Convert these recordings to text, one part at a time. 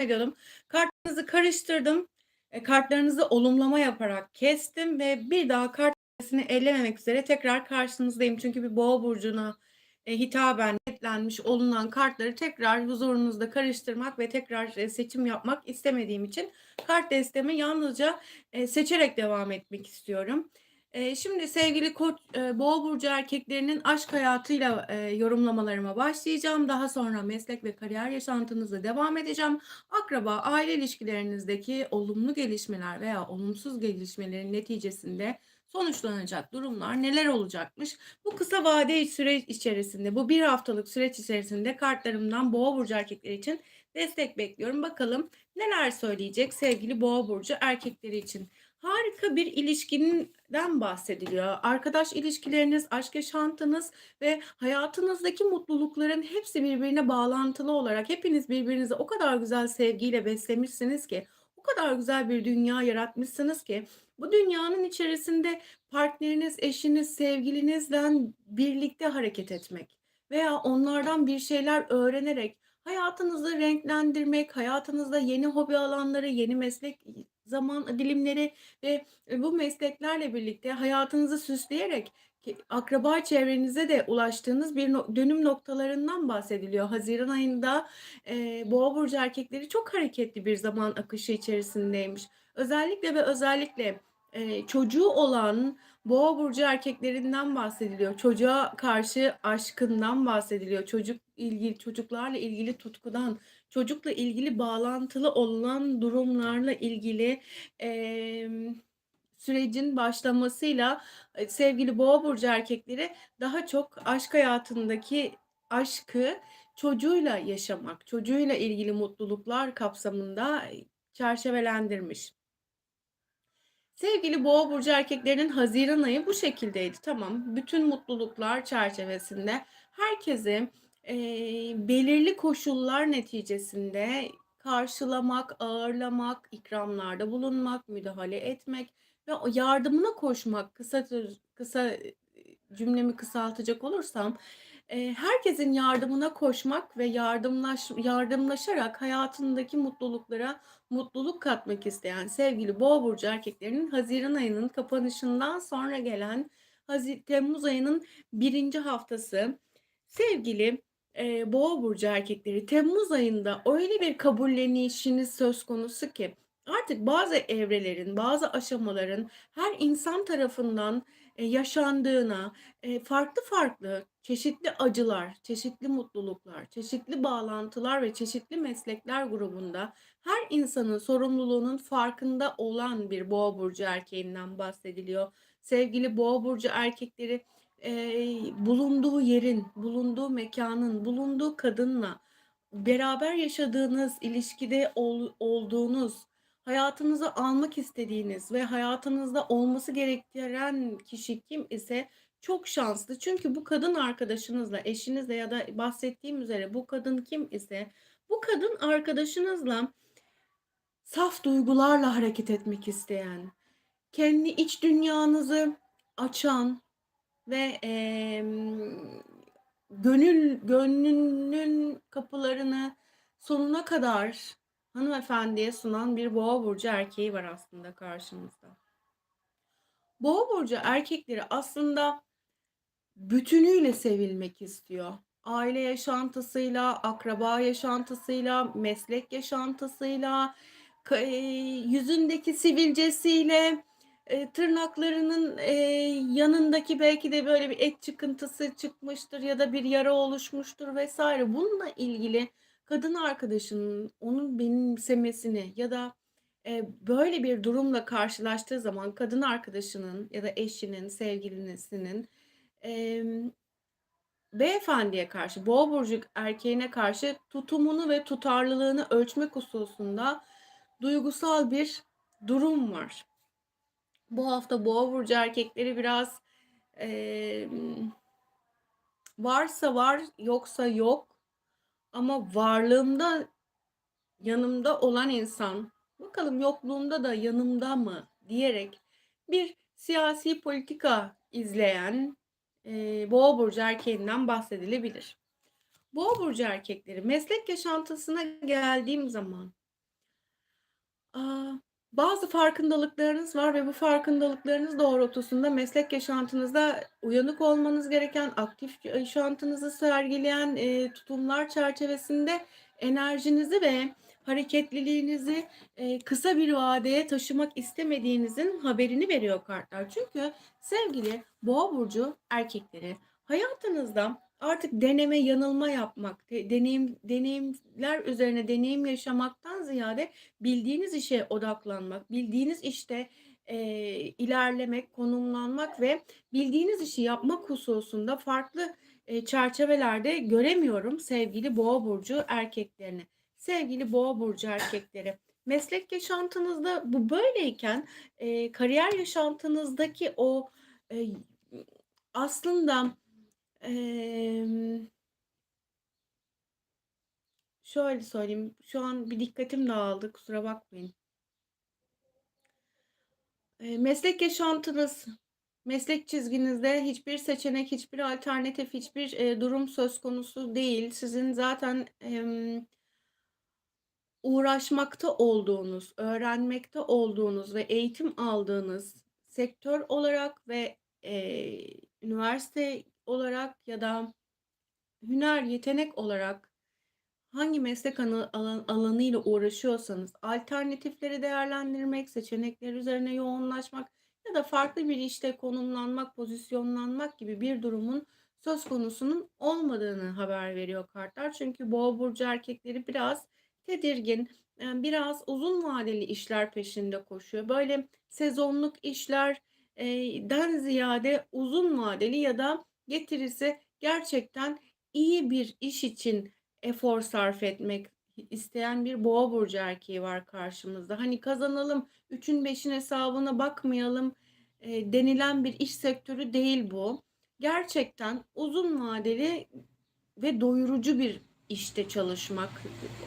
ediyordum. Kartlarınızı karıştırdım. E, kartlarınızı olumlama yaparak kestim ve bir daha kart destesini ellememek üzere tekrar karşınızdayım. Çünkü bir boğa burcuna e, hitaben niyetlenmiş olunan kartları tekrar huzurunuzda karıştırmak ve tekrar e, seçim yapmak istemediğim için kart destemi yalnızca seçerek devam etmek istiyorum. E, şimdi sevgili koç, e, boğa burcu erkeklerinin aşk hayatıyla e, yorumlamalarıma başlayacağım. Daha sonra meslek ve kariyer yaşantınızda devam edeceğim. Akraba, aile ilişkilerinizdeki olumlu gelişmeler veya olumsuz gelişmelerin neticesinde sonuçlanacak durumlar neler olacakmış? Bu kısa vade süreç içerisinde, bu bir haftalık süreç içerisinde kartlarımdan boğa burcu erkekleri için destek bekliyorum. Bakalım neler söyleyecek sevgili boğa burcu erkekleri için. Harika bir ilişkinden bahsediliyor. Arkadaş ilişkileriniz, aşk yaşantınız ve hayatınızdaki mutlulukların hepsi birbirine bağlantılı olarak hepiniz birbirinizi o kadar güzel sevgiyle beslemişsiniz ki, o kadar güzel bir dünya yaratmışsınız ki bu dünyanın içerisinde partneriniz, eşiniz, sevgilinizden birlikte hareket etmek veya onlardan bir şeyler öğrenerek hayatınızı renklendirmek, hayatınızda yeni hobi alanları, yeni meslek zaman dilimleri ve bu mesleklerle birlikte hayatınızı süsleyerek akraba çevrenize de ulaştığınız bir dönüm noktalarından bahsediliyor. Haziran ayında, eee, Boğa burcu erkekleri çok hareketli bir zaman akışı içerisindeymiş. Özellikle ve özellikle, eee, çocuğu olan Boğa burcu erkeklerinden bahsediliyor. Çocuğa karşı aşkından bahsediliyor. Çocuk ilgili çocuklarla ilgili tutkudan, çocukla ilgili bağlantılı olan durumlarla ilgili, emm, sürecin başlamasıyla, eee, sevgili Boğa burcu erkekleri daha çok aşk hayatındaki aşkı çocuğuyla yaşamak, çocuğuyla ilgili mutluluklar kapsamında, çerçevelendirmiş. Sevgili Boğa burcu erkeklerinin haziran ayı bu şekildeydi. Tamam, bütün mutluluklar çerçevesinde herkesi, eee, belirli koşullar neticesinde karşılamak, ağırlamak, ikramlarda bulunmak, müdahale etmek ve yardımına koşmak, kısa kısa, cümlemi kısaltacak olursam, herkesin yardımına koşmak ve yardımlaş yardımlaşarak hayatındaki mutluluklara mutluluk katmak isteyen sevgili Boğa burcu erkeklerinin haziran ayının kapanışından sonra gelen hazi temmuz ayının birinci haftası sevgili, eee, Boğa burcu erkekleri temmuz ayında öyle bir kabullenişiniz söz konusu ki artık bazı evrelerin, bazı aşamaların her insan tarafından, eee, yaşandığına, eee, farklı farklı çeşitli acılar, çeşitli mutluluklar, çeşitli bağlantılar ve çeşitli meslekler grubunda her insanın sorumluluğunun farkında olan bir Boğa burcu erkeğinden bahsediliyor. Sevgili Boğa burcu erkekleri, eee, bulunduğu yerin, bulunduğu mekânın, bulunduğu kadınla beraber yaşadığınız, ilişkide ol olduğunuz, hayatınıza almak istediğiniz ve hayatınızda olması gerektiren kişi kim ise çok şanslı. Çünkü bu kadın arkadaşınızla, eşinizle ya da bahsettiğim üzere bu kadın kim ise bu kadın arkadaşınızla saf duygularla hareket etmek isteyen, kendi iç dünyanızı açan ve, emm, gönül gönlünün kapılarını sonuna kadar hanımefendiye sunan bir Boğa burcu erkeği var aslında karşımızda. Boğa burcu erkekleri aslında bütünüyle sevilmek istiyor. Aile yaşantısıyla, akraba yaşantısıyla, meslek yaşantısıyla, yüzündeki sivilcesiyle, eee, tırnaklarının, eee, yanındaki belki de böyle bir et çıkıntısı çıkmıştır ya da bir yara oluşmuştur vs. Bununla ilgili kadın arkadaşının onu benimsemesini ya da, eee, böyle bir durumla karşılaştığı zaman kadın arkadaşının ya da eşinin, sevgilisinin, emm, beyefendiye karşı, Boğa erkeğine karşı tutumunu ve tutarlılığını ölçmek hususunda duygusal bir durum var. Bu hafta Boğa burcu erkekleri biraz, emm, varsa var, yoksa yok ama varlığımda yanımda olan insan, bakalım yokluğumda da yanımda mı diyerek bir siyasi politika izleyen, eee, Boğa burcu erkeğinden bahsedilebilir. Boğa burcu erkekleri meslek yaşantısına geldiğim zaman Aaa, bazı farkındalıklarınız var ve bu farkındalıklarınız doğrultusunda meslek yaşantınızda uyanık olmanız gereken, aktif yaşantınızı sergileyen, eee, tutumlar çerçevesinde enerjinizi ve hareketliliğinizi, eee, kısa bir vadeye taşımak istemediğinizin haberini veriyor kartlar. Çünkü sevgili Boğa burcu erkekleri, hayatınızda artık deneme yanılma yapmak, de deneyim deneyimler üzerine deneyim yaşamaktan ziyade bildiğiniz işe odaklanmak, bildiğiniz işte, eee, ilerlemek, konumlanmak ve bildiğiniz işi yapmak hususunda farklı, eee, çerçevelerde göremiyorum sevgili Boğa burcu erkeklerini. Sevgili Boğa burcu erkekleri, meslek yaşantınızda bu böyleyken, eee, kariyer yaşantınızdaki o, eee, aslında, emm şöyle söyleyeyim, şu an bir dikkatim dağıldı, kusura bakmayın. Eee, meslek yaşantınız, meslek çizginizde hiçbir seçenek, hiçbir alternatif, hiçbir, eee, durum söz konusu değil. Sizin zaten, emm uğraşmakta olduğunuz, öğrenmekte olduğunuz ve eğitim aldığınız sektör olarak ve, eee, üniversite olarak ya da hüner, yetenek olarak hangi meslek alan alanıyla uğraşıyorsanız alternatifleri değerlendirmek, seçenekler üzerine yoğunlaşmak ya da farklı bir işte konumlanmak, pozisyonlanmak gibi bir durumun söz konusunun olmadığını haber veriyor kartlar. Çünkü Boğa burcu erkekleri biraz tedirgin, eee, biraz uzun vadeli işler peşinde koşuyor. Böyle sezonluk işler eee, den ziyade uzun vadeli ya da getirisi gerçekten iyi bir iş için efor sarf etmek isteyen bir Boğa burcu erkeği var karşımızda. Hani kazanalım, üçün beşin hesabına bakmayalım, eee, denilen bir iş sektörü değil bu. Gerçekten uzun vadeli ve doyurucu bir işte çalışmak,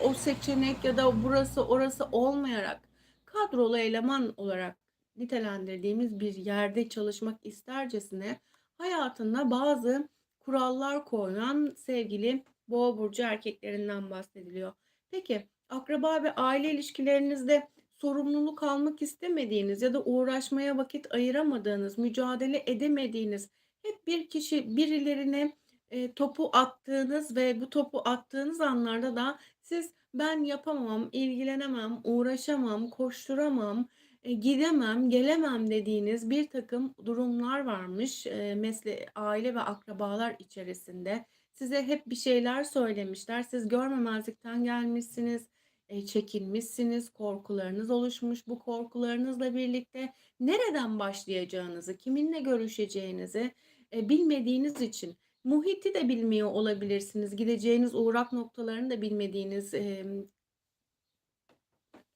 o seçenek ya da burası orası olmayarak kadrolu eleman olarak nitelendirdiğimiz bir yerde çalışmak istercesine hayatında bazı kurallar koyan sevgili Boğa burcu erkeklerinden bahsediliyor. Peki, akraba ve aile ilişkilerinizde sorumluluk almak istemediğiniz ya da uğraşmaya vakit ayıramadığınız, mücadele edemediğiniz, hep bir kişi birilerine, eee, topu attığınız ve bu topu attığınız anlarda da siz ben yapamam, ilgilenemem, uğraşamam, koşturamam, eee, gidemem, gelemem dediğiniz birtakım durumlar varmış, eee, mesle aile ve akrabalar içerisinde. Size hep bir şeyler söylemişler. Siz görmemezlikten gelmişsiniz, eee, çekinmişsiniz, korkularınız oluşmuş. Bu korkularınızla birlikte nereden başlayacağınızı, kiminle görüşeceğinizi, bilmediğiniz için muhiti de bilmiyor olabilirsiniz. Gideceğiniz uğrak noktalarını da bilmediğiniz,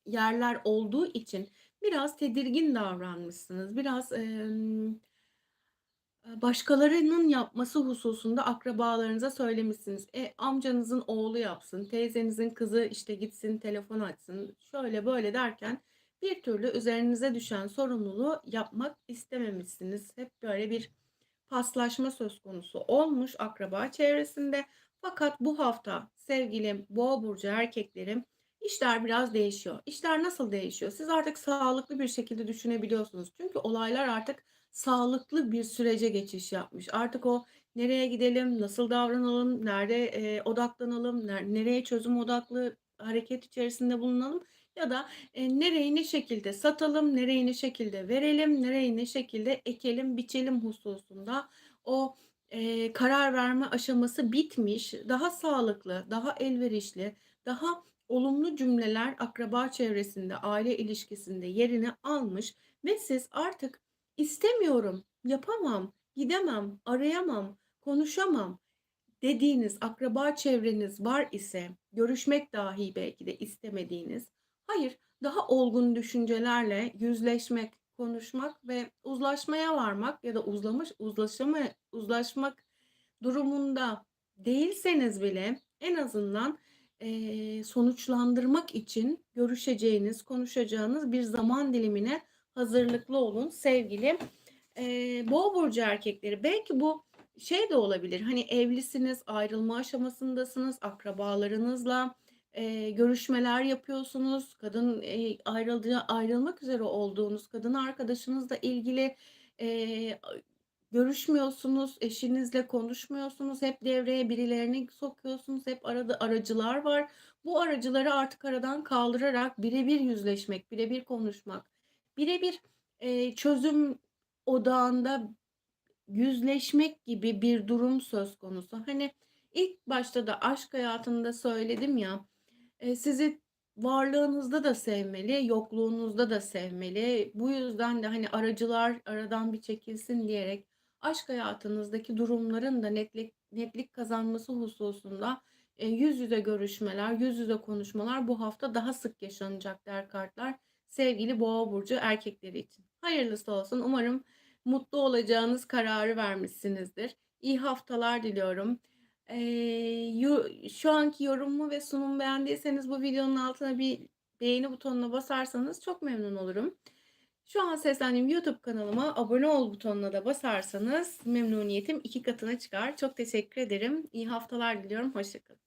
yerler olduğu için biraz tedirgin davranmışsınız. Biraz, eee, başkalarının yapması hususunda akrabalarınıza söylemişsiniz. E, amcanızın oğlu yapsın, teyzenizin kızı, işte, gitsin telefon açsın, şöyle böyle derken bir türlü üzerinize düşen sorumluluğu yapmak istememişsiniz. Hep böyle bir paslaşma söz konusu olmuş akraba çevresinde. Fakat bu hafta sevgili Boğa burcu erkeklerim işler biraz değişiyor. İşler nasıl değişiyor? Siz artık sağlıklı bir şekilde düşünebiliyorsunuz. Çünkü olaylar artık sağlıklı bir sürece geçiş yapmış. Artık o nereye gidelim, nasıl davranalım, nerede, eee, odaklanalım, ner nereye çözüm odaklı hareket içerisinde bulunalım ya da, eee, nereyi ne şekilde satalım, nereyi ne şekilde verelim, nereyi ne şekilde ekelim, biçelim hususunda o, eee, karar verme aşaması bitmiş. Daha sağlıklı, daha elverişli, daha olumlu cümleler akraba çevresinde, aile ilişkisinde yerini almış ve siz artık istemiyorum, yapamam, gidemem, arayamam, konuşamam dediğiniz akraba çevreniz var ise, görüşmek dahi belki de istemediğiniz, hayır, daha olgun düşüncelerle yüzleşmek, konuşmak ve uzlaşmaya varmak ya da uzlamış uzlaşama uzlaşmak durumunda değilseniz bile en azından, eee, sonuçlandırmak için görüşeceğiniz, konuşacağınız bir zaman dilimine hazırlıklı olun sevgili, eee, Boğa burcu erkekleri. Belki bu şey de olabilir, hani, evlisiniz, ayrılma aşamasındasınız, akrabalarınızla, eee, görüşmeler yapıyorsunuz. Kadın, eee, ayrıldığı ayrılmak üzere olduğunuz kadın arkadaşınızla ilgili, a görüşmüyorsunuz, eşinizle konuşmuyorsunuz. Hep devreye birilerini sokuyorsunuz. Hep arada aracılar var. Bu aracıları artık aradan kaldırarak bire bir yüzleşmek, bire bir konuşmak, bire bir, eee, çözüm odağında yüzleşmek gibi bir durum söz konusu. Hani, ilk başta da aşk hayatında söyledim ya, eee, sizi varlığınızda da sevmeli, yokluğunuzda da sevmeli. Bu yüzden de, hani, aracılar aradan bir çekilsin diyerek aşk hayatınızdaki durumların da netlik netlik kazanması hususunda, eee, yüz yüze görüşmeler, yüz yüze konuşmalar bu hafta daha sık yaşanacak der kartlar sevgili Boğa burcu erkekleri için. Hayırlısı olsun. Umarım mutlu olacağınız kararı vermişsinizdir. İyi haftalar diliyorum. Yo şu anki yorumumu ve sunumumu beğendiyseniz bu videonun altına bir beğeni butonuna basarsanız çok memnun olurum. Şu an seslendiğim YouTube kanalıma abone ol butonuna da basarsanız memnuniyetim 2 katına çıkar. Çok teşekkür ederim. İyi haftalar diliyorum. Hoşça kalın.